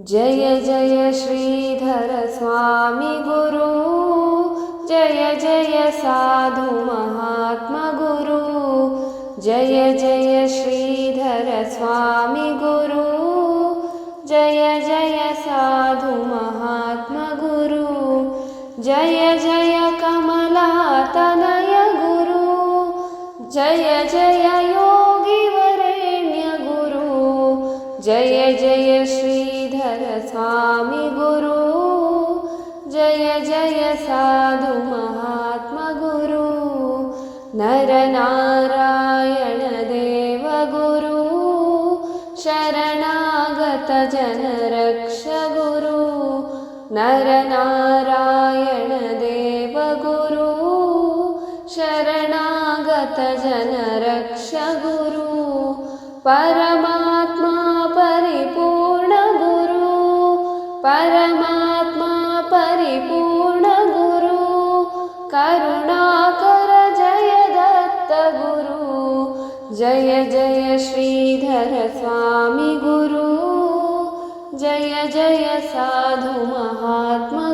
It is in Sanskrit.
जय जय श्रीधर स्वामी गुरु। जय जय साधु महात्मा गुरु। जय जय श्रीधर स्वामी गुरु। जय जय साधु महात्मा गुरु। जय जय कमलातनय गुरु। जय जय योगिवरेण्य गुरु। जय जय श्रीधर स्वामी गुरु। जय जय साधु महात्मा गुरु। नरनारायण देव गुरु। शरणागत जन रक्ष गुरु। नरनारायण देव गुरु। शरणागत जन रक्ष गुरु। परमात्मा गुरु परमात्मा परिपूर्ण गुरु करुणाकर जय दत्त गुरु जय जय श्रीधर स्वामी गुरु जय जय साधु महात्मा